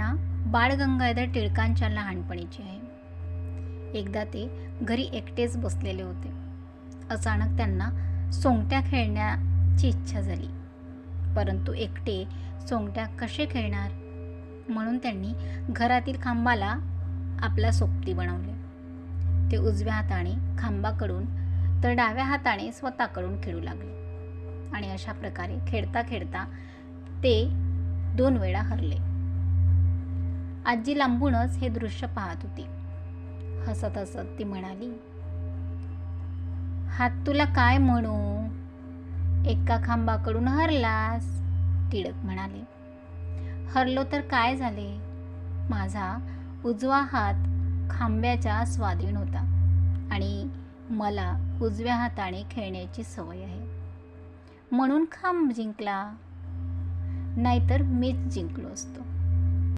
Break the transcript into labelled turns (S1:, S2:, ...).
S1: घटना बाळगंगाधर टिळकांच्या लहानपणीची आहे. एकदा ते घरी एकटेच बसलेले होते. अचानक त्यांना सोंगट्या खेळण्याची इच्छा झाली. परंतु एकटे सोंगट्या कसे खेळणार? म्हणून त्यांनी घरातील खांबाला आपला सोबती बनवले. ते उजव्या हाताने खांबाकडून तर डाव्या हाताने स्वतःकडून खेळू लागले. आणि अशा प्रकारे खेळता खेळता ते दोन वेळा हरले. आजी लांबूनच हे दृश्य पाहत होती. हसत हसत ती म्हणाली हात तुला काय म्हणू? एका खांबाकडून हरलास? टिळक म्हणाले हरलो तर काय झाले? माझा उजवा हात खांब्याच्या स्वाधीन होता आणि मला उजव्या हाताने खेळण्याची सवय आहे. म्हणून खांब जिंकला. नाहीतर मीच जिंकलो असतो.